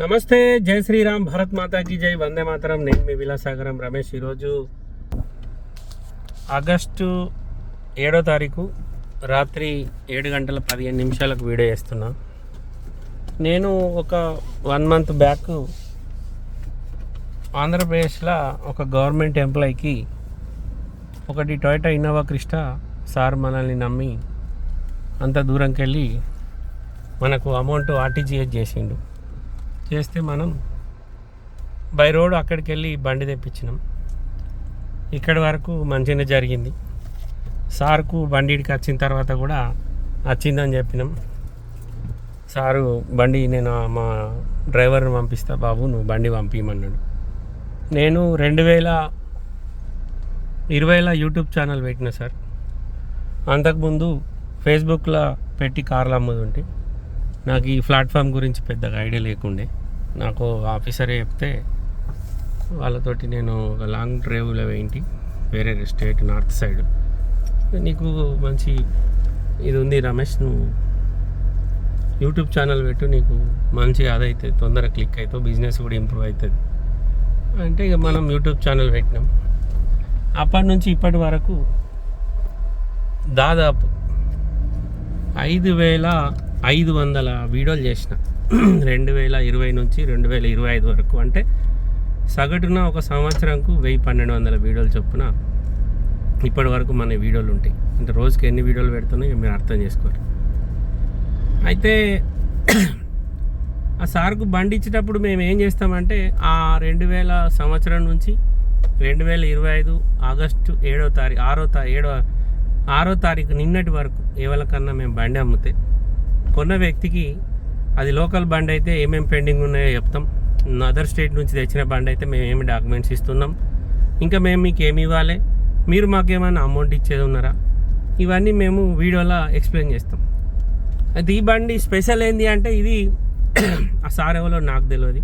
నమస్తే జై శ్రీరామ్ భరత్ మాతాకి జై వందే మాతరం. నేను మీ విలాసాగరం రమేష్ ఈరోజు ఆగస్టు ఏడో తారీఖు రాత్రి ఏడు గంటల పదిహేను నిమిషాలకు వీడియో చేస్తున్నా. నేను ఒక వన్ మంత్ బ్యాక్ ఆంధ్రప్రదేశ్లో ఒక గవర్నమెంట్ ఎంప్లాయీకి ఒకటి టొయటా ఇన్నోవా క్రిస్టా సార్ మనల్ని నమ్మి అంత దూరంకి వెళ్ళి మనకు అమౌంట్ ఆర్టీజీఎస్ చేసిండు. చేస్తే మనం బై రోడ్ అక్కడికి వెళ్ళి బండి తెప్పించినాం. ఇక్కడి వరకు మంచిగానే జరిగింది. సార్కు బండికి వచ్చిన తర్వాత కూడా వచ్చిందని చెప్పినాం. సారు బండి నేను మా డ్రైవర్ని పంపిస్తా బాబు నువ్వు బండి పంపించమన్నాడు నేను రెండు వేల ఇరవైల యూట్యూబ్ ఛానల్ పెట్టిన సార్. అంతకుముందు ఫేస్బుక్లో పెట్టి కార్లు అమ్ముతుంటే నాకు ఈ ప్లాట్ఫామ్ గురించి పెద్దగా ఐడియా లేకుండే. నాకు ఆఫీసరే చెప్తే వాళ్ళతోటి నేను ఒక లాంగ్ డ్రైవ్లో వేయింటి వేరే స్టేట్ నార్త్ సైడ్. నీకు మంచి ఇది ఉంది రమేష్ నువ్వు యూట్యూబ్ ఛానల్ పెట్టు నీకు మంచి అవుతుంది తొందరగా క్లిక్ అవుతావు బిజినెస్ కూడా ఇంప్రూవ్ అవుతుంది అంటే ఇక మనం యూట్యూబ్ ఛానల్ పెట్టినాం. అప్పటి నుంచి ఇప్పటి వరకు దాదాపు ఐదు వేల ఐదు వందల వీడియోలు చేసిన. రెండు వేల ఇరవై నుంచి రెండు వేల ఇరవై ఐదు వరకు. అంటే సగటున ఒక సంవత్సరంకు వెయ్యి పన్నెండు వందల వీడియోలు చొప్పున ఇప్పటి వరకు మన వీడియోలు ఉంటాయి. అంటే రోజుకి ఎన్ని వీడియోలు పెడుతున్నాయో మీరు అర్థం చేసుకోరు. అయితే ఆ సార్కు బండి ఇచ్చేటప్పుడు మేము ఏం చేస్తామంటే ఆ రెండు వేల సంవత్సరం నుంచి రెండు వేల ఇరవై ఐదు ఆగస్టు ఏడో తారీఖు ఆరో తా ఏడో ఆరో తారీఖు నిన్నటి వరకు ఎవరికన్నా మేము బండి అమ్మితే కొన్న వ్యక్తికి అది లోకల్ బండి అయితే ఏమేమి పెండింగ్ ఉన్నాయో చెప్తాం. అదర్ స్టేట్ నుంచి తెచ్చిన బండి అయితే మేము ఏమి డాక్యుమెంట్స్ ఇస్తున్నాం. ఇంకా మేము మీకు ఏమి ఇవ్వాలి? మీరు మాకేమైనా అమౌంట్ ఇచ్చేది ఉన్నారా? ఇవన్నీ మేము వీడియోలో ఎక్స్ప్లెయిన్ చేస్తాం. అయితే ఈ బండి స్పెషల్ ఏంది అంటే ఇది ఆ సార్ ఎవరో నాకు తెలియదు.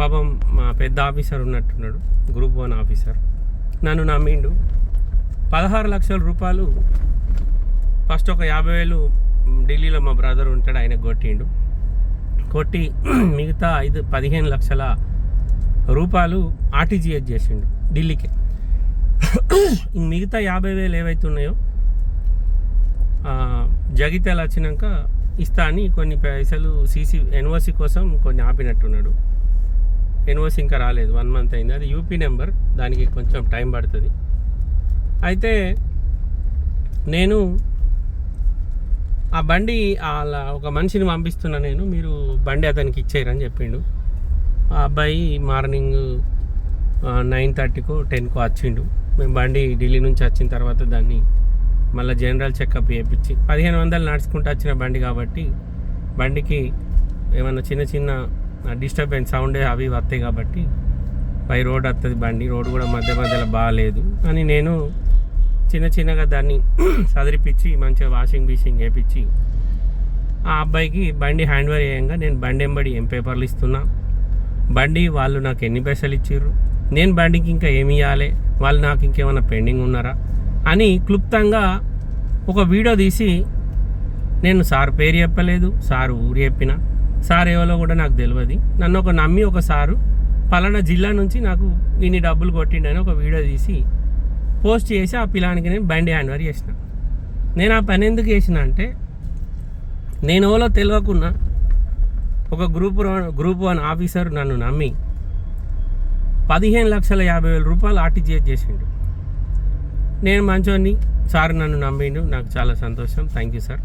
పాపం మా పెద్ద ఆఫీసర్ ఉన్నట్టున్నాడు. Group one officer. నన్ను నమ్మిండు. పదహారు లక్షల రూపాయలు ఫస్ట్ ఒక యాభై వేలు ఢిల్లీలో మా బ్రదర్ ఉంటాడు ఆయన కొట్టిండు. కొట్టి మిగతా ఐదు పదిహేను లక్షల రూపాయలు ఆర్టీజీఎస్ చేసిండు ఢిల్లీకి. మిగతా యాభై వేలు ఏవైతే ఉన్నాయో జగిత్యాల వచ్చినాక ఇస్తా అని కొన్ని పైసలు సీసీ ఎన్ఓసి కోసం కొన్ని ఆపినట్టున్నాడు. ఎన్ఓసి ఇంకా రాలేదు వన్ మంత్ అయింది. అది యూపీ నెంబర్ దానికి కొంచెం టైం పడుతుంది. అయితే నేను ఆ బండి అలా ఒక మనిషిని పంపిస్తున్నా నేను. మీరు బండి అతనికి ఇచ్చేయరని చెప్పిండు. ఆ అబ్బాయి మార్నింగ్ నైన్ థర్టీకో టెన్కో వచ్చిండు. మేము బండి ఢిల్లీ నుంచి వచ్చిన తర్వాత దాన్ని మళ్ళీ జనరల్ చెకప్ చేయించి పదిహేను వందలు నడుచుకుంటూ వచ్చిన బండి కాబట్టి బండికి ఏమన్నా చిన్న చిన్న డిస్టర్బెన్స్ సౌండ్ అవి వస్తాయి కాబట్టి పై రోడ్ వస్తుంది బండి. రోడ్ కూడా మధ్య మధ్యలో బాగాలేదు అని నేను చిన్న చిన్నగా దాన్ని సదిరిపించి మంచిగా వాషింగ్ బీషింగ్ వేయించి ఆ అబ్బాయికి బండి హ్యాండ్ ఓవర్ చేయంగా నేను బండి ఎంబడి ఏం పేపర్లు ఇస్తున్నా. బండి వాళ్ళు నాకు ఎన్ని పైసలు ఇచ్చారు నేను బండికి ఇంకా ఏమి ఇవ్వాలి వాళ్ళు నాకు ఇంకేమైనా పెండింగ్ ఉన్నారా? అని క్లుప్తంగా ఒక వీడియో తీసి నేను సార్ పేరు చెప్పలేదు సార్ ఊరు చెప్పిన. సార్ ఎవరో కూడా నాకు తెలియదు నన్ను ఒక నమ్మి ఒక సారు పలానా జిల్లా నుంచి నాకు ఇన్ని డబ్బులు కొట్టిండని ఒక వీడియో తీసి పోస్ట్ చేసి ఆ పిల్లానికి నేను బండి హ్యాండ్ ఓవర్ చేసిన. నేను ఆ పని ఎందుకు చేసిన అంటే నేను ఎవరో తెలియకుండా ఒక గ్రూప్ గ్రూప్ వన్ ఆఫీసర్ నన్ను నమ్మి పదిహేను లక్షల యాభై వేల రూపాయలు ఆర్టీజీఎస్ చేసిండు. నేను మంచోని సార్ నన్ను నమ్మిండు నాకు చాలా సంతోషం థ్యాంక్ యూ సార్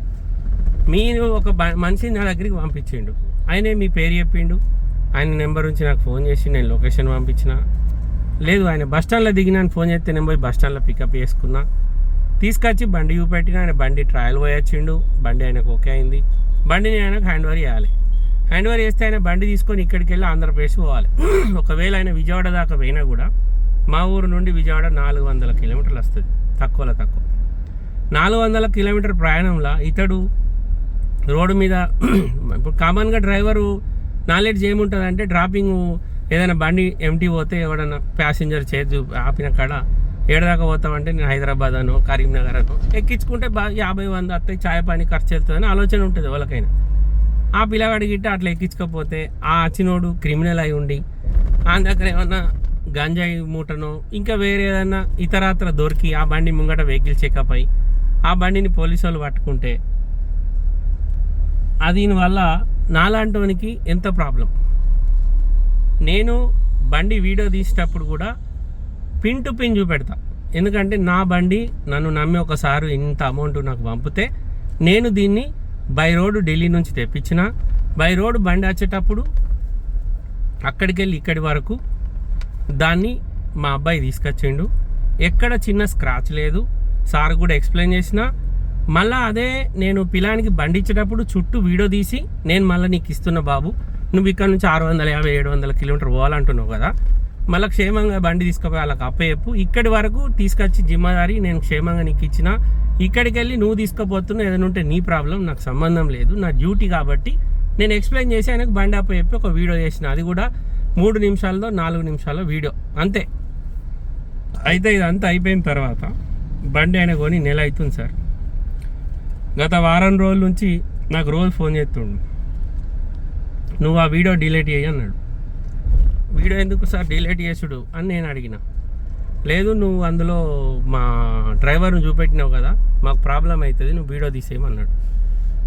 మీరు ఒక బ- మనిషిని నా దగ్గరికి పంపించిండు. ఆయనే మీ పేరు చెప్పిండు. ఆయన నెంబర్ నుంచి నాకు ఫోన్ చేసి నేను లొకేషన్ పంపించిన. లేదు ఆయన బస్ స్టాండ్లో దిగినాను ఫోన్ చేస్తే నేను పోయి బస్ స్టాండ్లో పికప్ చేసుకున్నా. తీసుకొచ్చి బండి చూపెట్టిన ఆయన బండి ట్రయల్ పోయొచ్చిండు బండి ఆయనకు ఓకే అయింది. బండిని ఆయనకు హ్యాండ్ ఓవర్ చేయాలి. హ్యాండ్ ఓవర్ చేస్తే ఆయన బండి తీసుకొని ఇక్కడికి వెళ్ళి ఆంధ్రప్రదేశ్ పోవాలి. ఒకవేళ ఆయన విజయవాడ దాకా పోయినా కూడా మా ఊరు నుండి విజయవాడ నాలుగు వందల కిలోమీటర్లు వస్తుంది. తక్కువలో తక్కువ. నాలుగు వందల కిలోమీటర్ ప్రయాణంలో ఇతడు రోడ్డు మీద ఇప్పుడు కామన్గా డ్రైవరు నాలెడ్జ్ ఏముంటుంది అంటే డ్రాపింగ్ ఏదైనా బండి ఎంటీ పోతే ఎవడన్నా ప్యాసింజర్ చేతి ఆపిన కాడ ఏడదాకా పోతామంటే నేను హైదరాబాద్ అనో కరీంనగర్ అనో. ఎక్కించుకుంటే బాగా యాభై వంద వస్తాయి ఛాయ్ పని ఖర్చు వెళ్తుందని ఆలోచన ఉంటుంది వాళ్ళకైనా ఆ పిల్లగాడి గిట్ట అట్లా ఎక్కించకపోతే ఆ అచ్చినోడు క్రిమినల్ అయి ఉండి ఆయన దగ్గర ఏమన్నా గంజాయి మూటనో ఇంకా వేరే ఏదన్నా ఇతరాత్ర దొరికి ఆ బండి ముంగట వెహికల్ చెకప్ అయి ఆ బండిని పోలీసు వాళ్ళు పట్టుకుంటే దీనివల్ల నాలాంటివానికి ఎంత ప్రాబ్లం నేను బండి వీడియో తీసేటప్పుడు కూడా పిన్ టు పిన్ చూపెడతా. ఎందుకంటే నా బండి నన్ను నమ్మి ఒకసారి ఇంత అమౌంట్ నాకు పంపితే నేను దీన్ని బై రోడ్ ఢిల్లీ నుంచి తెప్పించిన. బై రోడ్ బండి వచ్చేటప్పుడు అక్కడికి వెళ్ళి ఇక్కడి వరకు దాన్ని మా అబ్బాయి తీసుకొచ్చిండు. ఎక్కడ చిన్న స్క్రాచ్ లేదు. సార్ కూడా ఎక్స్ప్లెయిన్ చేసిన. మళ్ళీ అదే నేను పిలానికి బండి ఇచ్చేటప్పుడు చుట్టూ వీడియో తీసి నేను మళ్ళీ నీకు ఇస్తున్న బాబు. నువ్వు ఇక్కడ నుంచి ఆరు వందల యాభై ఏడు వందల కిలోమీటర్ పోవాలంటున్నావు కదా. మళ్ళీ క్షేమంగా బండి తీసుకుపోయి వాళ్ళకి అప్పయ్యప్పు ఇక్కడి వరకు తీసుకొచ్చి జిమ్మదారి నేను క్షేమంగా నీకు ఇచ్చిన. ఇక్కడికి వెళ్ళి నువ్వు తీసుకుపోతున్నావు ఏదైనా ఉంటే నీ ప్రాబ్లం నాకు సంబంధం లేదు నా డ్యూటీ కాబట్టి నేను ఎక్స్ప్లెయిన్ చేసి ఆయనకు బండి అప్పయ్యప్పి ఒక వీడియో చేసిన. అది కూడా మూడు నిమిషాల్లో నాలుగు నిమిషాల్లో వీడియో. అంతే. అయితే ఇదంతా అయిపోయిన తర్వాత బండి ఆయన కొని నెల అవుతుంది సార్. గత వారం రోజుల నుంచి నాకు రోజు ఫోన్ చేస్తుండు. నువ్వు ఆ వీడియో డిలీట్ చేయి అన్నాడు. వీడియో ఎందుకు సార్ డిలీట్ చేసుడు అని నేను అడిగిన. లేదు నువ్వు అందులో మా డ్రైవర్ను చూపెట్టినావు కదా మాకు ప్రాబ్లం అవుతుంది నువ్వు వీడియో తీసేయమన్నాడు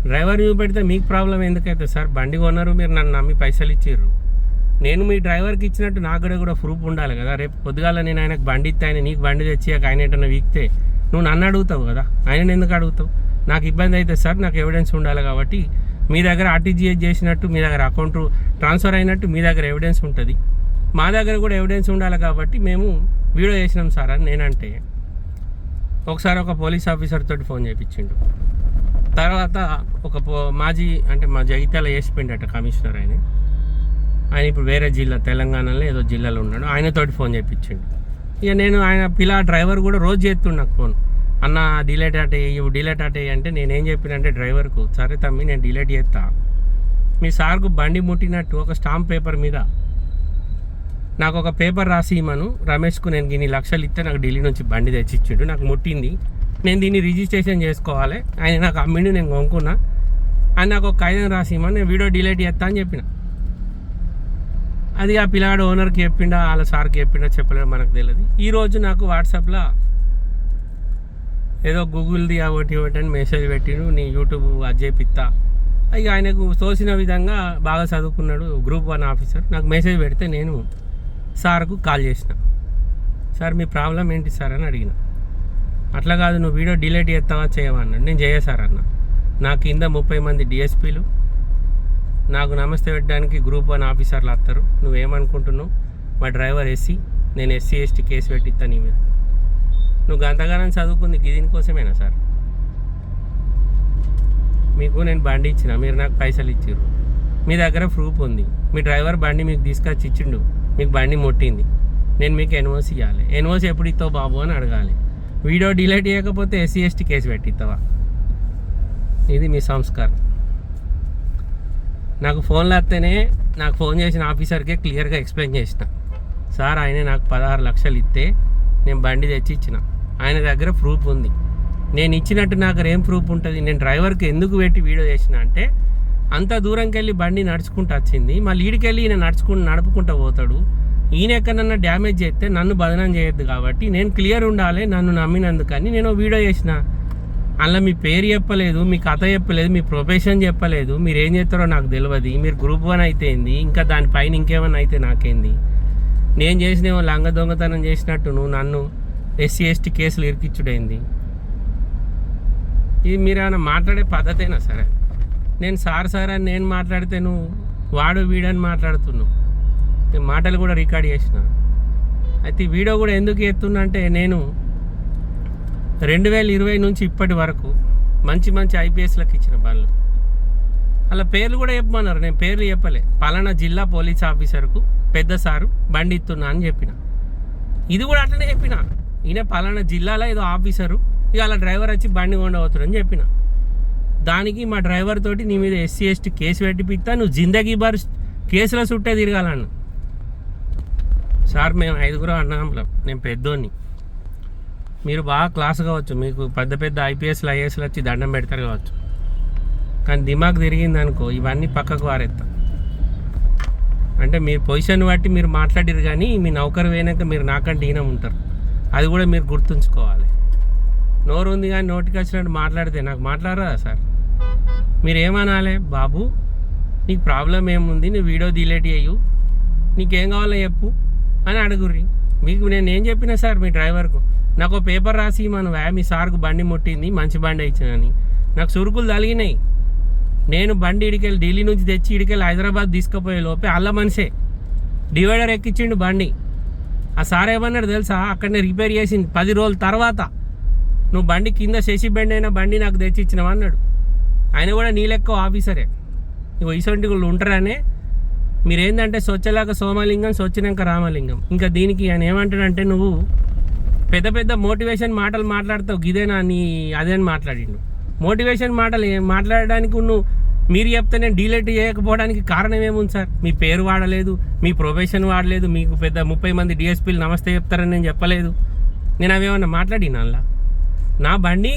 డ్రైవర్ చూపెడితే మీకు ప్రాబ్లం ఎందుకైతే సార్? బండి కొన్నారు మీరు నన్ను నమ్మి పైసలు ఇచ్చిర్రు. నేను మీ డ్రైవర్కి ఇచ్చినట్టు నాకు కూడా కూడా ప్రూఫ్ ఉండాలి కదా. రేపు పొద్దుగాల నేను ఆయనకు బండి ఇస్తే ఆయన నీకు బండి తెచ్చి ఆయన ఏంటన్నా వీక్తే నువ్వు నన్ను అడుగుతావు కదా ఆయన ఎందుకు అడుగుతావు? నాకు ఇబ్బంది అయితే సార్ నాకు ఎవిడెన్స్ ఉండాలి కాబట్టి మీ దగ్గర ఆర్టీజీఎస్ చేసినట్టు మీ దగ్గర అకౌంట్ ట్రాన్స్ఫర్ అయినట్టు మీ దగ్గర ఎవిడెన్స్ ఉంటుంది. మా దగ్గర కూడా ఎవిడెన్స్ ఉండాలి కాబట్టి మేము వీడియో చేసినాం సార్ అని నేనంటే. ఒకసారి ఒక పోలీస్ ఆఫీసర్ తోటి ఫోన్ చేయించిండు తర్వాత ఒక పో- మాజీ అంటే మా జగిత్యాల వేసిపోయిండట కమిషనర్ ఆయన. ఆయన ఇప్పుడు వేరే జిల్లా తెలంగాణలో ఏదో జిల్లాలో ఉన్నాడు. ఆయనతోటి ఫోన్ చేయించిండు ఇక నేను ఆయన పిల్ల డ్రైవర్ కూడా రోజు చేస్తుండు నాకు ఫోన్ అన్న డిలేట్ అటే ఇవి డిలేట్ అటే అంటే నేనేం చెప్పినంటే డ్రైవర్కు సరే తమ్మి నేను డిలేట్ చేస్తా. మీ సార్కు బండి ముట్టినట్టు ఒక స్టాంప్ పేపర్ మీద నాకు ఒక పేపర్ రాసి ఇమ్మను. రమేష్కు నేను ఇన్ని లక్షలు ఇస్తే నాకు ఢిల్లీ నుంచి బండి తెచ్చి ఇచ్చిండు నాకు ముట్టింది. నేను దీన్ని రిజిస్ట్రేషన్ చేసుకోవాలి. ఆయన నాకు అమ్మిండు నేను కొనుక్కున్నా. ఆయన నాకు ఒక కాగితం రాసి ఇమ్మని. నేను వీడియో డిలేట్ చేస్తా అని చెప్పిన. అది ఆ పిల్లాడు ఓనర్కి చెప్పిండా వాళ్ళ సార్కి చెప్పిండా చెప్పలేదు మనకు తెలియదు ఈరోజు నాకు వాట్సాప్లో ఏదో గూగుల్ది ఒకటి ఒకటి అని మెసేజ్ పెట్టిండు నీ యూట్యూబ్ అది చేపిస్తా ఇక ఆయనకు తోసిన విధంగా బాగా చదువుకున్నాడు గ్రూప్ వన్ ఆఫీసర్ నాకు మెసేజ్ పెడితే నేను సార్కు కాల్ చేసిన. సార్ మీ ప్రాబ్లం ఏంటి సార్? అని అడిగిన. అట్లా కాదు నువ్వు వీడియో డిలీట్ చేస్తావా చేయవా? నేను చేయ సార్ అన్న. నా కింద ముప్పై మంది డిఎస్పీలు నాకు నమస్తే పెట్టడానికి గ్రూప్ వన్ ఆఫీసర్లు వస్తారు. నువ్వేమనుకుంటున్నావు? మా డ్రైవర్ ఎస్సీ నేను ఎస్సీ ఎస్టీ కేసు పెట్టిస్తా నీ మీద. నువ్వు గంతగానం చదువుకుంది దీనికోసమేనా సార్? మీకు నేను బండి ఇచ్చిన మీరు నాకు పైసలు ఇచ్చిర్రు. మీ దగ్గర ప్రూఫ్ ఉంది. మీ డ్రైవర్ బండి మీకు తీసుకొచ్చి ఇచ్చిండు. మీకు బండి ముట్టింది. నేను మీకు ఎన్ఓసి ఇవ్వాలి ఎన్ఓసి ఎప్పుడు ఇస్తావు బాబు అని అడగాలి. వీడియో డిలీట్ చేయకపోతే ఎస్సీ ఎస్టీ కేసు పెట్టిస్తావా? ఇది మీ సంస్కారం నాకు ఫోన్లు వస్తేనే నాకు ఫోన్ చేసిన ఆఫీసర్కే క్లియర్గా ఎక్స్ప్లెయిన్ చేసిన. సార్ ఆయన నాకు పదహారు లక్షలు ఇస్తే నేను బండి తెచ్చి ఇచ్చిన. ఆయన దగ్గర ప్రూఫ్ ఉంది. నేను ఇచ్చినట్టు నాకు ఏం ప్రూఫ్ ఉంటుంది? నేను డ్రైవర్కి ఎందుకు పెట్టి వీడియో చేసిన అంటే అంత దూరంకి వెళ్ళి బండి నడుచుకుంటూ వచ్చింది. మళ్ళీ ఈడికి వెళ్ళి ఈయన నడుచుకుంటూ నడుపుకుంటూ పోతాడు. ఈయన ఎక్కడన్నా డ్యామేజ్ చేస్తే నన్ను బదనం చేయొద్దు కాబట్టి నేను క్లియర్ ఉండాలి నన్ను నమ్మినందుకని నేను వీడియో చేసిన. అందులో మీ పేరు చెప్పలేదు మీ కథ చెప్పలేదు మీ ప్రొఫెషన్ చెప్పలేదు. మీరు ఏం చేస్తారో నాకు తెలియదు మీరు గ్రూప్ వన్ అయితే ఏంది? ఇంకా దానిపైన ఇంకేమైనా అయితే నాకేంది? నేను చేసినేమో లంగ దొంగతనం చేసినట్టు నువ్వు నన్ను ఎస్సీ ఎస్టీ కేసులు ఇరికిచ్చుడైంది. ఇది మీరు ఏమైనా మాట్లాడే పద్ధతేనా సరే నేను సార్ సార్ అని నేను మాట్లాడితే నువ్వు వాడు వీడని మాట్లాడుతున్నావు. నేను మాటలు కూడా రికార్డ్ చేసిన. అయితే వీడియో కూడా ఎందుకు ఎత్తున్నా అంటే నేను రెండు వేల ఇరవై నుంచి ఇప్పటి వరకు మంచి మంచి ఐపీఎస్లకు ఇచ్చిన బండ్లు. అలా పేర్లు కూడా చెప్పమన్నారు నేను పేర్లు చెప్పలే. పలానా జిల్లా పోలీస్ ఆఫీసర్కు పెద్ద సారు బండి ఇస్తున్నా అని చెప్పిన. ఇది కూడా అట్లనే చెప్పిన. ఈయన పలానా జిల్లాలో ఏదో ఆఫీసరు. ఇక అలా డ్రైవర్ వచ్చి బండి కొండవుతాడు అని చెప్పిన. దానికి మా డ్రైవర్ తోటి నీ మీద ఎస్సీ ఎస్టీ కేసు పెట్టిపిస్తా నువ్వు జిందగీ బార్ కేసులో చుట్టే తిరగాలన్న. సార్ మేము ఐదుగురు అన్నాంలో నేను పెద్దోని మీరు బాగా క్లాస్ కావచ్చు. మీకు పెద్ద పెద్ద ఐపీఎస్లు ఐఏఎస్లు వచ్చి దండం పెడతారు కావచ్చు. కానీ దిమాగ్ తిరిగింది అనుకో ఇవన్నీ పక్కకు వారెత్తా. అంటే మీరు పొజిషన్ బట్టి మీరు మాట్లాడిరు కానీ మీ నౌకరు పోయినాక మీరు నాకంటే ఈనం ఉంటారు. అది కూడా మీరు గుర్తుంచుకోవాలి. నోరు ఉంది కానీ నోటికి వచ్చినట్టు మాట్లాడితే నాకు మాట్లాడరా సార్? మీరు ఏమనాలే బాబు నీకు ప్రాబ్లం ఏముంది? నువ్వు వీడియో డిలేట్ చేయు. నీకేం కావాలో చెప్పు అని అడుగుర్రి. మీకు నేను ఏం చెప్పినా సార్ మీ డ్రైవర్కు? నాకు ఒక పేపర్ రాసి మన మీ సార్కు బండి ముట్టింది మంచి బండి ఇచ్చినని. నాకు సురుకులు తలిగినాయి. నేను బండి ఇడికెళ్ళి ఢిల్లీ నుంచి తెచ్చి ఇడికెళ్ళి హైదరాబాద్ తీసుకుపోయే లోపే అల్ల మనిషే. డివైడర్ ఎక్కించిండు బండి. ఆ సార్ ఏమన్నాడు తెలుసా? అక్కడనే రిపేర్ చేసింది. పది రోజుల తర్వాత నువ్వు బండి కింద శశి బండి అయినా బండి నాకు తెచ్చి ఇచ్చినావు అన్నాడు. ఆయన కూడా నీ ఆఫీసరే నువ్వు ఇసొంటి వాళ్ళు ఉంటారనే. మీరేందంటే స్వచ్ఛలాక సోమలింగం స్వచ్ఛనాక రామలింగం. ఇంకా దీనికి ఆయన ఏమంటాడంటే నువ్వు పెద్ద పెద్ద మోటివేషన్ మాటలు మాట్లాడతావు. గిదేనా నీ అదే అని మాట్లాడిండు. మోటివేషన్ మాటలు మాట్లాడడానికి నువ్వు మీరు చెప్తే నేను డీలేట్ చేయకపోవడానికి కారణం ఏముంది సార్? మీ పేరు వాడలేదు మీ ప్రొఫెషన్ వాడలేదు మీకు పెద్ద ముప్పై మంది డిఎస్పీలు నమస్తే చెప్తారని నేను చెప్పలేదు. నేను అవేమన్నా మాట్లాడినా నా బండి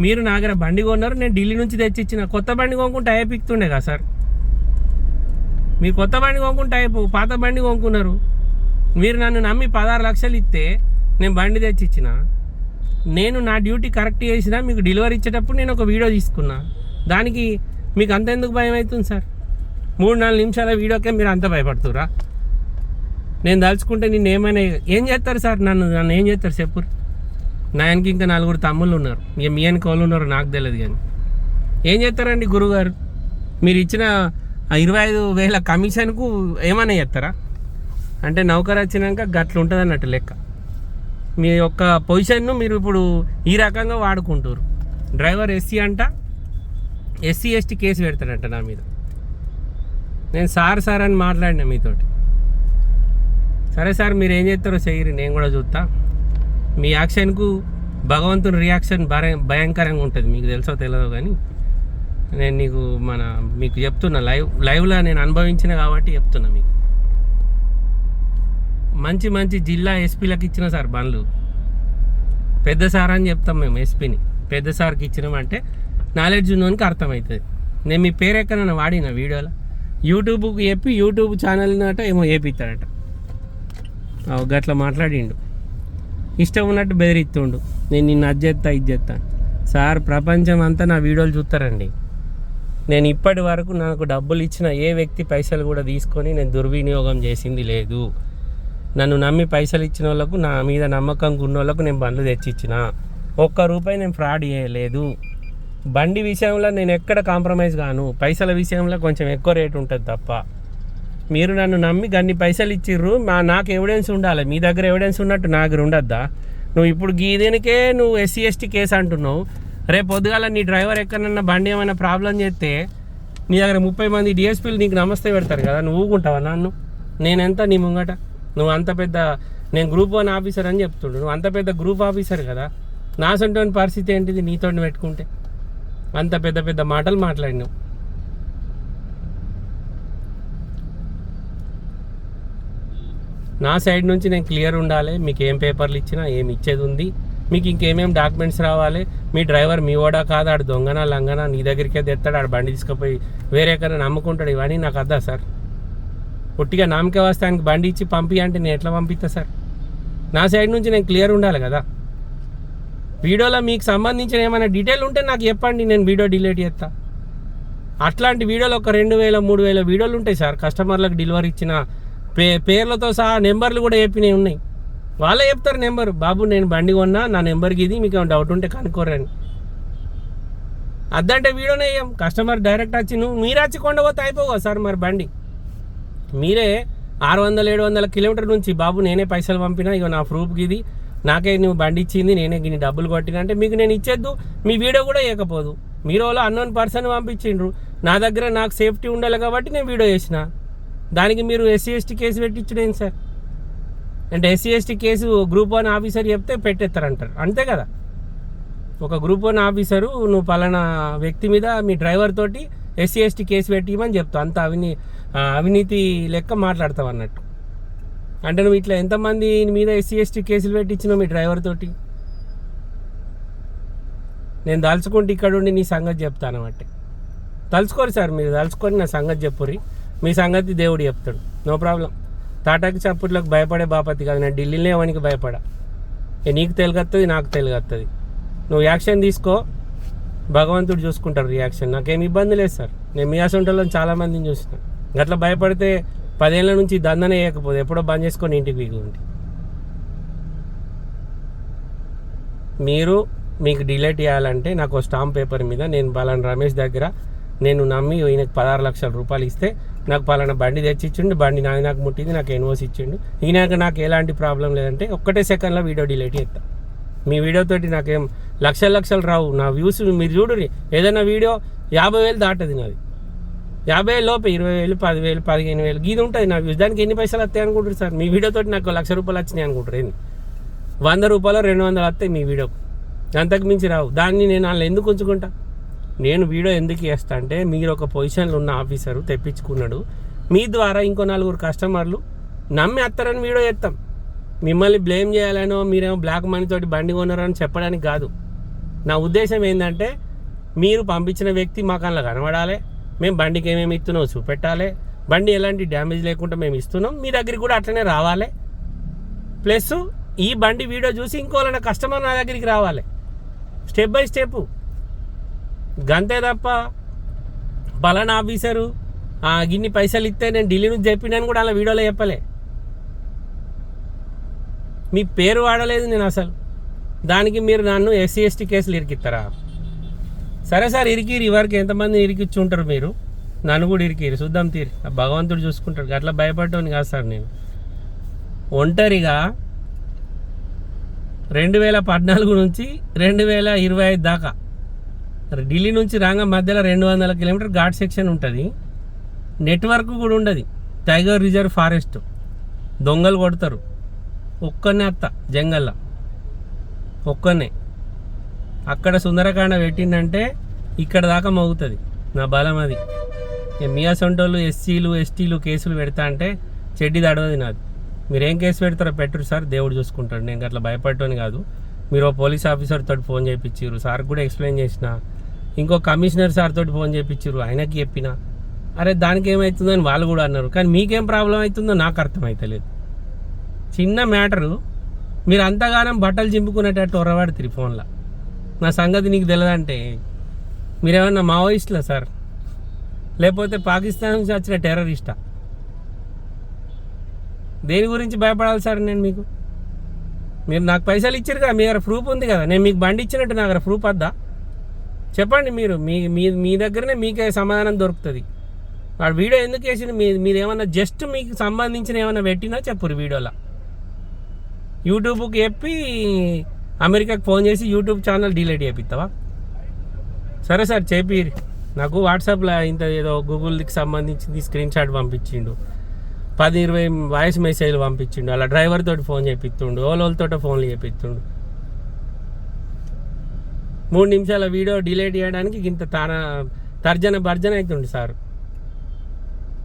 మీరు నా దగ్గర బండి కొన్నారు నేను ఢిల్లీ నుంచి తెచ్చిచ్చిన. కొత్త బండి కొనుక్కుంటే అయిపోతుండే కదా సార్? మీరు కొత్త బండి కొనుక్కుంటే టైపు పాత బండి కొనుక్కున్నారు. మీరు నన్ను నమ్మి పదహారు లక్షలు ఇస్తే నేను బండి తెచ్చిచ్చిన. నేను నా డ్యూటీ కరెక్ట్ చేసిన మీకు డెలివరీ ఇచ్చేటప్పుడు నేను ఒక వీడియో తీసుకున్నా. దానికి మీకు అంత ఎందుకు భయం అవుతుంది సార్? మూడు నాలుగు నిమిషాల వీడియోకే మీరు అంత భయపడుతురా నేను దలుచుకుంటే నిన్ను ఏమైనా ఏం చేస్తారు సార్ నన్ను? నన్ను ఏం చేస్తారు చెప్పు. నా ఇంకా నలుగురు తమ్ముళ్ళు ఉన్నారు. ఇక మీ అని కోళ్ళు ఉన్నారు నాకు తెలియదు కానీ. ఏం చేస్తారండి గురుగారు? మీరు ఇచ్చిన ఇరవై ఐదు వేల కమిషన్కు ఏమైనా చేస్తారా? అంటే నౌకర్ వచ్చినాక గట్లు ఉంటుంది అన్నట్టు లెక్క. మీ యొక్క పొజిషన్ను మీరు ఇప్పుడు ఈ రకంగా వాడుకుంటారు డ్రైవర్ ఎస్సీ అంట ఎస్సీ ఎస్టీ కేసు పెడతాడంట నా మీద. నేను సార్ సార్ అని మాట్లాడినా మీతోటి. సరే సార్ మీరు ఏం చేస్తారో చెయ్యరు నేను కూడా చూస్తా. మీ యాక్షన్కు భగవంతుని రియాక్షన్ భయ భయంకరంగా ఉంటుంది మీకు తెలుసో తెలియదో కానీ నేను నీకు మన మీకు చెప్తున్నా లైవ్ లైవ్లో నేను అనుభవించిన కాబట్టి చెప్తున్నా మీకు. మంచి మంచి జిల్లా ఎస్పీలకు ఇచ్చిన సార్ బండ్లు. పెద్ద సార్ అని చెప్తాం మేము ఎస్పీని. పెద్ద సార్కి ఇచ్చినామంటే నాలెడ్జ్ ఉన్నోనికి అర్థమవుతుంది నేను మీ పేరు ఎక్కడైనా వాడిన వీడియోలో? యూట్యూబ్కి చెప్పి యూట్యూబ్ ఛానల్ అట ఏమో వేపిస్తాడట గట్లా గట్ల మాట్లాడిండు. ఇష్టం ఉన్నట్టు బెదిరిస్తుండు. నేను నిన్ను అది ఇజ్జేస్తా ఇది సార్ ప్రపంచం అంతా నా వీడియోలు చూస్తారండి. నేను ఇప్పటి వరకు నాకు డబ్బులు ఇచ్చిన ఏ వ్యక్తి పైసలు కూడా తీసుకొని నేను దుర్వినియోగం చేసింది లేదు. నన్ను నమ్మి పైసలు ఇచ్చిన వాళ్ళకు నా మీద నమ్మకం ఉన్న వాళ్ళకు నేను బండ్లు తెచ్చిచ్చిన. ఒక్క రూపాయి నేను ఫ్రాడ్ చేయలేదు. బండి విషయంలో నేను ఎక్కడ కాంప్రమైజ్ కాను పైసల విషయంలో కొంచెం ఎక్కువ రేటు ఉంటుంది తప్ప. మీరు నన్ను నమ్మి గన్ని పైసలు ఇచ్చిర్రు మా నాకు ఎవిడెన్స్ ఉండాలి. మీ దగ్గర ఎవిడెన్స్ ఉన్నట్టు నా దగ్గర ఉండద్దా? నువ్వు ఇప్పుడు గీదేనికే నువ్వు ఎస్సీ ఎస్టీ కేసు అంటున్నావు. రేపు పొద్దుగాల నీ డ్రైవర్ ఎక్కడన్నా బండి ఏమైనా ప్రాబ్లం చేస్తే నీ దగ్గర ముప్పై మంది డిఎస్పీలు నీకు నమస్తే పెడతారు కదా నువ్వు ఊగుంటావా నన్ను? నేనెంత నీ ముంగట? నువ్వు అంత పెద్ద నేను గ్రూప్ వన్ ఆఫీసర్ అని చెప్తుండు. నువ్వు అంత పెద్ద గ్రూప్ ఆఫీసర్ కదా. నా సొంత పరిస్థితి ఏంటిది? నీతో పెట్టుకుంటే. అంత పెద్ద పెద్ద మాటలు మాట్లాడినావు నా సైడ్ నుంచి నేను క్లియర్ ఉండాలి మీకు ఏం పేపర్లు ఇచ్చినా ఏమి ఇచ్చేది ఉంది మీకు ఇంకేమేం డాక్యుమెంట్స్ రావాలి మీ డ్రైవర్ మీ ఓడా కాదు ఆడు దొంగన లంగన నీ దగ్గరికే తెస్తాడు ఆడు బండి తీసుకుపోయి వేరే ఎక్కడ నమ్ముకుంటాడు ఇవన్నీ నాకు అద్దా సార్. పొట్టిగా నామకే వస్తే ఆయనకి బండి ఇచ్చి పంపి అంటే నేను ఎట్లా పంపిస్తా సార్? నా సైడ్ నుంచి నేను క్లియర్ ఉండాలి కదా. వీడియోలో మీకు సంబంధించిన ఏమైనా డీటెయిల్ ఉంటే నాకు చెప్పండి నేను వీడియో డిలీట్ చేస్తా. అట్లాంటి వీడియోలు ఒక రెండు వేల మూడు వేల వీడియోలు ఉంటాయి సార్. కస్టమర్లకు డెలివరీ ఇచ్చిన పే పేర్లతో సహా నెంబర్లు కూడా చెప్పినవి ఉన్నాయి. వాళ్ళే చెప్తారు నెంబర్. బాబు నేను బండి కొన్నా నా నెంబర్కి ఇది మీకు ఏమైనా డౌట్ ఉంటే కనుక్కోరని అద్దంటే వీడియోనే వేయం కస్టమర్ డైరెక్ట్ వచ్చి నువ్వు మీరు వచ్చి కొండపోతే అయిపోగా సార్ మరి బండి. మీరే ఆరు వందల ఏడు వందల కిలోమీటర్ నుంచి బాబు నేనే పైసలు పంపినా ఇక నా ప్రూఫ్కి ఇది నాకే నువ్వు బండి ఇచ్చింది నేనే గిన్ని డబ్బులు కొట్టిన అంటే మీకు నేను ఇచ్చేద్దు మీ వీడియో కూడా వేయకపోదు మీరు వాళ్ళు అన్నోన్ పర్సన్ పంపించిండ్రు. నా దగ్గర నాకు సేఫ్టీ ఉండాలి కాబట్టి నేను వీడియో చేసిన. దానికి మీరు ఎస్సీ ఎస్టీ కేసు పెట్టించడం సార్? అంటే SC ST case group one officer చెప్తే పెట్టేస్తారంటారు. అంతే కదా? ఒక గ్రూప్ వన్ ఆఫీసరు నువ్వు పలానా వ్యక్తి మీద మీ డ్రైవర్ తోటి ఎస్సీ ఎస్టీ కేసు పెట్టిమని చెప్తావు. అంత అవినీ అవినీతి లెక్క మాట్లాడతావు అన్నట్టు. అంటే నువ్వు ఇట్లా ఎంతమంది మీద ఎస్సీ ఎస్టీ కేసులు పెట్టించినావు మీ డ్రైవర్ తోటి? నేను దాల్చుకుంటే ఇక్కడ ఉండి నీ సంగతి చెప్తాను అంటే. తలుచుకోరు సార్ మీరు తలుచుకొని నా సంగతి చెప్పుర్రి. మీ సంగతి దేవుడు చెప్తాడు. No problem. తాటాకి చప్పుట్లకు భయపడే బాపతి కాదు. నేను ఢిల్లీలో ఏమనికి భయపడా. నీకు తెలుగత్తది నాకు తెలుగత్తది. నువ్వు యాక్షన్ తీసుకో. భగవంతుడు చూసుకుంటారు రియాక్షన్. నాకేం ఇబ్బంది లేదు సార్. నేను మీ అసంటలో చాలామందిని చూసిన. గట్లా భయపడితే పదేళ్ళ నుంచి దందనే వేయకపోతే ఎప్పుడో బంద్ చేసుకొని ఇంటికి వీగి మీరు మీకు డిలేట్ చేయాలంటే నాకు స్టాంప్ పేపర్ మీద నేను పలానా రమేష్ దగ్గర నేను నమ్మి ఈయనకు పదహారు లక్షల రూపాయలు ఇస్తే నాకు పలానా బండి తెచ్చిచ్చిండు బండి నాది నాకు ముట్టింది నాకు ఎన్వోస్ ఇచ్చిండు. ఈయనకు నాకు ఎలాంటి ప్రాబ్లం లేదంటే ఒక్కటే సెకండ్లో వీడియో డిలేట్ చేస్తా. మీ వీడియోతోటి నాకేం లక్షల లక్షలు రావు. నా వ్యూస్ మీరు చూడు ఏదైనా వీడియో యాభై వేలు దాటది నాది. యాభై వేలు లోపే ఇరవై వేలు పదివేలు పదిహేను వేలు. గీది ఉంటుంది నా వ్యూస్ దానికి ఎన్ని పైసలు వస్తాయి అనుకుంటారు సార్? మీ వీడియోతోటి నాకు లక్ష రూపాయలు వచ్చినాయి అనుకుంటారు ఏంది? వంద రూపాయలు రెండు వందలు వస్తాయి మీ వీడియోకు అంతకు మించి రావు. దాన్ని నేను వాళ్ళు ఎందుకు ఉంచుకుంటా? నేను వీడియో ఎందుకు చేస్తా అంటే మీరు ఒక పొజిషన్లో ఉన్న ఆఫీసరు తెప్పించుకున్నాడు. మీ ద్వారా ఇంకో నలుగురు కస్టమర్లు నమ్మి అత్తారని వీడియో చేస్తాం. మిమ్మల్ని బ్లేమ్ చేయాలనో మీరేమో బ్లాక్ మనీ తోటి బండి కొన్నారని చెప్పడానికి కాదు. నా ఉద్దేశం ఏంటంటే మీరు పంపించిన వ్యక్తి మాకు అందులో కనబడాలి. మేము బండికి ఏమేమి ఇస్తున్నామో చూపెట్టాలి. బండి ఎలాంటి డ్యామేజ్ లేకుండా మేము ఇస్తున్నాం. మీ దగ్గరికి కూడా అట్లనే రావాలి. ప్లస్ ఈ బండి వీడియో చూసి ఇంకోళ్ళ కస్టమర్ నా దగ్గరికి రావాలి. Step by step. గంతే తప్ప పలానా ఆఫీసరు గిన్ని పైసలు ఇస్తే నేను ఢిల్లీ నుంచి చెప్పినాను కూడా అలా వీడియోలో చెప్పలే. మీ పేరు వాడలేదు నేను అసలు. దానికి మీరు నన్ను ఎస్సీ ఎస్టీ కేసులు ఇరికిస్తారా సరే సార్ ఇరికిరి ఇవరకు ఎంతమంది ఇరికిచ్చి ఉంటారు మీరు? నన్ను కూడా ఇరికిరు చూద్దాం తీరి. భగవంతుడు చూసుకుంటాడు అట్లా భయపడ్డాను కాదు సార్ నేను. ఒంటరిగా రెండు వేల పద్నాలుగు నుంచి రెండు వేల ఇరవై ఐదు దాకా ఢిల్లీ నుంచి రాగా మధ్యలో రెండు వందల కిలోమీటర్ ఘాట్ సెక్షన్ ఉంటుంది. నెట్వర్క్ కూడా ఉండదు. Tiger reserve forest. దొంగలు కొడతారు. ఒక్కనే అత్త జంగల్లో. ఒక్కనే. అక్కడ సుందరకాండ పెట్టిందంటే ఇక్కడ దాకా మోగుతుంది. నా బలం అది. మియా సొంటోళ్ళు ఎస్సీలు ఎస్టీలు కేసులు పెడతా అంటే చెడ్డి దడవది నాది. మీరేం కేసు పెడతారో పెట్టరు సార్ దేవుడు చూసుకుంటాడు. నేను అట్లా భయపడటని కాదు. మీరు ఓ పోలీస్ ఆఫీసర్ తోటి ఫోన్ చేయించారు సార్ కూడా ఎక్స్ప్లెయిన్ చేసిన. ఇంకో కమిషనర్ సార్ తోటి ఫోన్ చేయించారు ఆయనకి చెప్పిన. అరే దానికి ఏమవుతుందని వాళ్ళు కూడా అన్నారు. కానీ మీకేం ప్రాబ్లం అవుతుందో నాకు అర్థమవుతలేదు చిన్న మ్యాటరు. మీరు అంతగానం బట్టలు చింపుకునేటట్టు ఒరవాడుతుంది ఫోన్లో. నా సంగతి నీకు తెలియదంటే మీరేమన్నా మావోయిస్టులా సార్? లేకపోతే పాకిస్తాన్ నుంచి వచ్చిన టెర్రరిస్టా? దేని గురించి భయపడాలి సార్ నేను మీకు? మీరు నాకు పైసలు ఇచ్చారు కదా మీ దగ్గర ప్రూఫ్ ఉంది కదా. నేను మీకు బండి ఇచ్చినట్టు నా దగ్గర ప్రూఫ్ వద్దా? చెప్పండి మీరు మీ మీ మీ దగ్గరనే మీకే సమాధానం దొరుకుతుంది. వాడు వీడియో ఎందుకు వేసింది మీ మీరు ఏమన్నా జస్ట్ మీకు సంబంధించిన ఏమైనా పెట్టినా చెప్పురు వీడియోలో. యూట్యూబ్కి చెప్పి అమెరికాకి ఫోన్ చేసి యూట్యూబ్ ఛానల్ డిలీట్ చేపిస్తావా సరే సార్ చెప్పి నాకు వాట్సాప్లో ఇంత ఏదో గూగుల్కి సంబంధించింది స్క్రీన్ షాట్ పంపించిండు. పది ఇరవై వాయిస్ మెసేజ్లు పంపించిండు. అలా డ్రైవర్ తోటి ఫోన్ చేపిస్తుండు ఓలోలతో ఫోన్లు చేపిస్తుండు మూడు నిమిషాల వీడియో డిలేట్ చేయడానికి ఇంత తాన తర్జన భర్జన అవుతుండు సార్.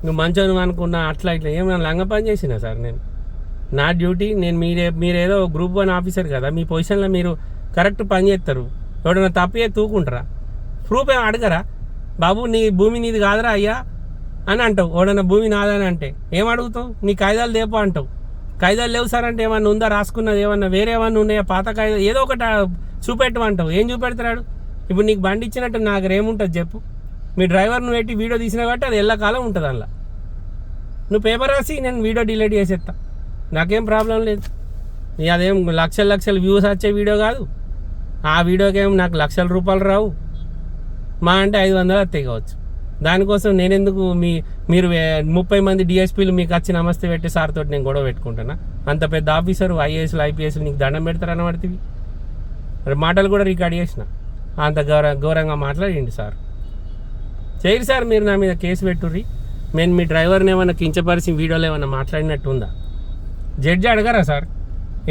నువ్వు మంచోను అనుకున్నా అట్లా ఇట్లా ఏమైనా లంగ పని చేసినా సార్ నేను? నా డ్యూటీ నేను మీరే మీరేదో గ్రూప్ వన్ ఆఫీసర్ కదా మీ పొజిషన్లో మీరు కరెక్ట్ పని చేస్తారు. ఎవడన్నా తప్పే తూకుంటారా? ప్రూఫ్ ఏం అడగరా? బాబు నీ భూమి నీది కాదురా అయ్యా అని అంటావు. ఎవడన్నా భూమి నాదని అంటే ఏం అడుగుతావు? నీ కాగితాలు దేపో అంటావు. కాగితాలు లేవు సార్ అంటే ఏమన్నా ఉందా? రాసుకున్నది ఏమన్నా వేరే ఏమన్నా ఉన్నాయా? పాత కాగితాలు ఏదో ఒకటి చూపెట్టు చూపెట్టమంటావు. ఏం చూపెడతాడు? ఇప్పుడు నీకు బండి ఇచ్చినట్టు నాకు ఏముంటుంది చెప్పు. మీ డ్రైవర్ను పెట్టి వీడియో తీసినా కాబట్టి అది ఎల్లకాలం ఉంటుంది అందులో. నువ్వు పేపర్ రాసి నేను వీడియో డిలీట్ చేసేస్తాను నాకేం ప్రాబ్లం లేదు. నీ అదేం లక్షల లక్షల వ్యూస్ వచ్చే వీడియో కాదు. ఆ వీడియోకి ఏం నాకు లక్షల రూపాయలు రావు. మా అంటే ఐదు వందలు వస్తాయి కావచ్చు. దానికోసం నేనెందుకు మీ మీరు ముప్పై మంది డిఎస్పీలు మీకు వచ్చి నమస్తే పెట్టి సార్ తోటి నేను గొడవ పెట్టుకుంటానా అంత పెద్ద ఆఫీసర్ ఐఏఎస్లు ఐపీఎస్లు నీకు దండం పెడతారని పడుతుంది మాటలు కూడా రికార్డ్ చేసిన. అంత గౌర ఘోరంగా మాట్లాడండి సార్. చేయరు సార్ మీరు నా మీద కేసు పెట్టుర్రి. నేను మీ డ్రైవర్ని ఏమైనా కించపరిచి వీడియోలో ఏమైనా మాట్లాడినట్టు ఉందా జడ్జి అడగరా సార్?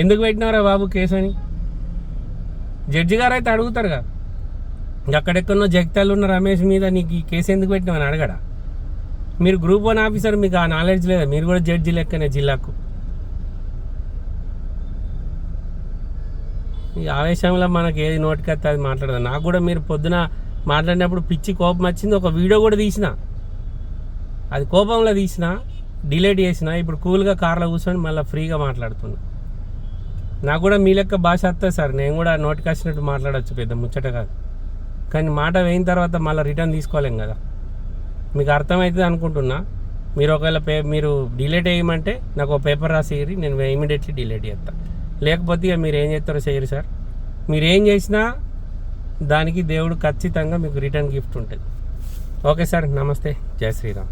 ఎందుకు పెట్టినారా బాబు కేసు అని? జడ్జి గారు అయితే అడుగుతారు కదా అక్కడెక్కడో జగతాలు ఉన్న రమేష్ మీద నీకు ఈ కేసు ఎందుకు పెట్టినామని అడగడా? మీరు గ్రూప్ వన్ ఆఫీసర్ మీకు ఆ నాలెడ్జ్ లేదా? మీరు కూడా జడ్జి లెక్కనే జిల్లాకు. ఈ ఆవేశంలో మనకి ఏది నోటికత్తే అది మాట్లాడదు? నాకు కూడా మీరు పొద్దున మాట్లాడినప్పుడు పిచ్చి కోపం వచ్చింది. ఒక వీడియో కూడా తీసిన. అది కోపంలో తీసిన. డిలేట్ చేసిన ఇప్పుడు కూల్గా కార్లో కూర్చొని మళ్ళీ ఫ్రీగా మాట్లాడుతున్నా. నాకు కూడా మీ లెక్క భాష వస్తుంది సార్. నేను కూడా నోటికి వచ్చినట్టు మాట్లాడచ్చు పెద్ద ముచ్చట కాదు. కానీ మాట వేయిన తర్వాత మళ్ళీ రిటర్న్ తీసుకోలేం కదా. మీకు అర్థమవుతుంది అనుకుంటున్నా. మీరు ఒకవేళ పే మీరు డిలేట్ చేయమంటే నాకు ఒక పేపర్ రాసి నేను ఇమీడియట్లీ డిలేట్ చేస్తాను లేకపోతే ఇక మీరు ఏం చేస్తారో చేయరు సార్. మీరు ఏం చేసినా దానికి దేవుడు ఖచ్చితంగా మీకు రిటర్న్ గిఫ్ట్ ఉంటుంది. Okay sir. నమస్తే. జై శ్రీరామ్.